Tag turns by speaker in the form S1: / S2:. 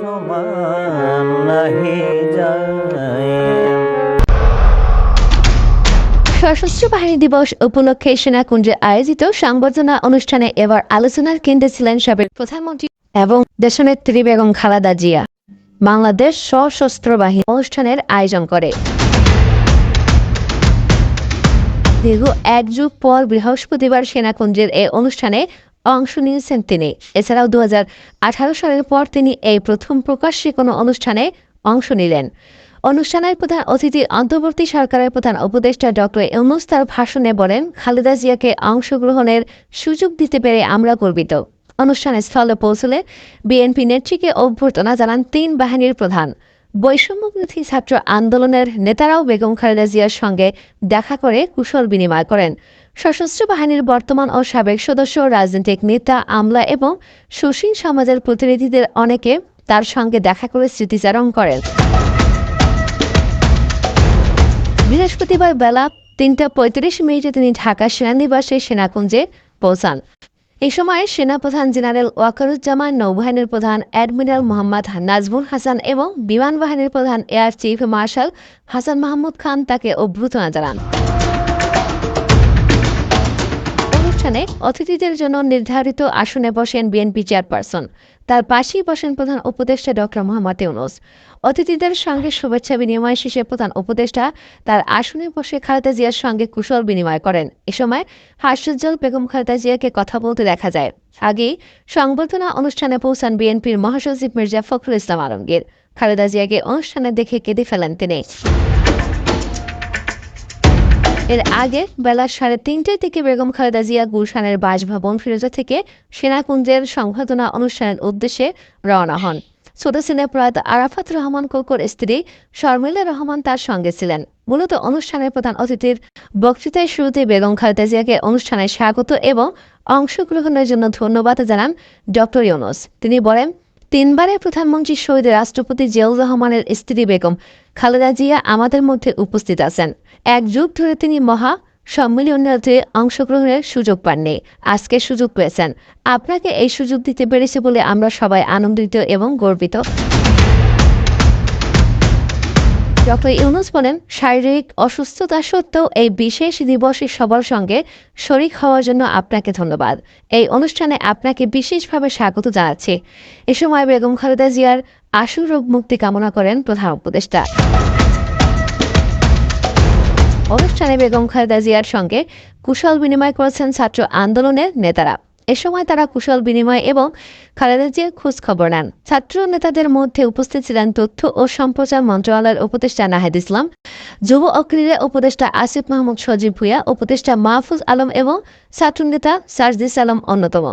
S1: সমান নাহি যায়।
S2: সশস্ত্র বাহিনী দিবস উপলক্ষে সেনাকুঞ্জে আয়োজিত সংবর্ধনা অনুষ্ঠানে এবার আলোচনার কেন্দ্রে ছিলেন সাবেক প্রধানমন্ত্রী এবং দেশনেত্রী বেগম খালাদা জিয়া। বাংলাদেশ সশস্ত্র বাহিনী অনুষ্ঠানের আয়োজন করে। দীর্ঘ এক যুগ পর বৃহস্পতিবার সেনাকুঞ্জের এ অনুষ্ঠানে অংশ নিয়েছেন তিনি। এছাড়াও দু হাজার আঠারো সালের পর তিনি এই প্রথম প্রকাশ্যে কোনো অনুষ্ঠানে অংশ নিলেন। অনুষ্ঠানের প্রধান অতিথি অন্তর্বর্তী সরকারের প্রধান উপদেষ্টা ডক্টর ইউনুস তার ভাষণে বলেন, খালেদা জিয়াকে অংশগ্রহণের সুযোগ দিতে পেরে আমরা গর্বিত। অনুষ্ঠানের স্থলে পৌঁছলে বিএনপি নেত্রীকে অভ্যর্থনা জানান তিন বাহিনীর প্রধান। বৈষম্যবিরোধী ছাত্র আন্দোলনের নেতারাও বেগম খালেদা জিয়ার সঙ্গে দেখা করে কুশল বিনিময় করেন। সশস্ত্র বাহিনীর বর্তমান ও সাবেক সদস্য রাজনৈতিক নেতা আমলা এবং সুশীল সমাজের প্রতিনিধিদের অনেকে তার সঙ্গে দেখা করে স্মৃতিচারণ করেন। বৃহস্পতিবার বেলা তিনটা পঁয়ত্রিশ মিনিটে তিনি ঢাকা সেনানিবাসে সেনাকুঞ্জে পৌঁছান। এই সময় সেনাপ্রধান জেনারেল ওয়াকারুজ্জামান নৌবাহিনীর প্রধান অ্যাডমিরাল মোহাম্মদ নাজমুল হাসান এবং বিমান বাহিনীর প্রধান air chief marshal Hasan Mahmud Khan তাকে অভ্যর্থনা জানান। অনুষ্ঠানে অতিথিদের জন্য নির্ধারিত আসনে বসেন বিএনপি চেয়ারপারসন। তার পাশেই বসেন প্রধান উপদেষ্টা ডক্টর মোহাম্মদ ইউনুস। অতিথিদের সঙ্গে শুভেচ্ছা বিনিময় শেষে প্রধান উপদেষ্টা তার আসনে বসে খালেদা জিয়ার সঙ্গে কুশল বিনিময় করেন। এ সময় হাস্যোজ্জ্বল বেগম খালেদা জিয়াকে কথা বলতে দেখা যায়। আগেই সংবর্ধনা অনুষ্ঠানে পৌঁছান বিএনপির মহাসচিব মির্জা ফখরুল ইসলাম আলমগীর। খালেদা জিয়াকে অনুষ্ঠানে দেখে কেঁদে ফেলেন তিনি। এর আগে বেলা সাড়ে তিনটের দিকে বেগম খালেদা জিয়া গুলশানের বাসভবন ফিরোজা থেকে সেনাকুঞ্জের সংবর্ধনা অনুষ্ঠানের উদ্দেশ্যে রওনা হন। ছোট সিনে প্রয়াত আরাফাত রহমান কোকর স্ত্রী শর্মিলা রহমান তার সঙ্গে ছিলেন। মূলত অনুষ্ঠানের প্রধান অতিথির বক্তৃতায় শুরুতে বেগম খালেদা জিয়াকে অনুষ্ঠানে স্বাগত এবং অংশগ্রহণের জন্য ধন্যবাদ জানান ডক্টর ইউনুস। তিনি বলেন, তিনবারের প্রধানমন্ত্রী শহীদ রাষ্ট্রপতি জিয়াউর রহমানের স্ত্রী বেগম খালেদা জিয়া আমাদের মধ্যে উপস্থিত আছেন। এক যুগ ধরে তিনি মহা সম্মেলনে অংশগ্রহণের সুযোগ পাননি। আজকে সুযোগ পেয়েছেন। আপনাকে এই সুযোগ দিতে পেরেছে বলে আমরা সবাই আনন্দিত এবং গর্বিত। ডক্টর ইউনুস বলেন, শারীরিক অসুস্থতা সত্ত্বেও এই বিশেষ দিবসে সবার সঙ্গে শরিক হওয়ার জন্য আপনাকে ধন্যবাদ। এই অনুষ্ঠানে আপনাকে বিশেষভাবে স্বাগত জানাচ্ছি। এ সময় বেগম খালেদা জিয়ার আশু রোগ মুক্তি কামনা করেন প্রধান উপদেষ্টা। অনুষ্ঠানে বেগম খালেদা জিয়ার সঙ্গে কুশল বিনিময় করেছেন ছাত্র আন্দোলনের নেতারা। এ সময় তারা কুশল বিনিময় এবং খালেদা জিয়ার খোঁজ খবর নেন। ছাত্র নেতাদের মধ্যে উপস্থিত ছিলেন তথ্য ও সম্প্রচার মন্ত্রণালয়ের উপদেষ্টা নাহিদ ইসলাম, যুব ও উপদেষ্টা আসিফ মাহমুদ সজীব ভুইয়া, উপদেষ্টা মাহফুজ আলম এবং ছাত্র নেতা সার্জিস আলম অন্যতম।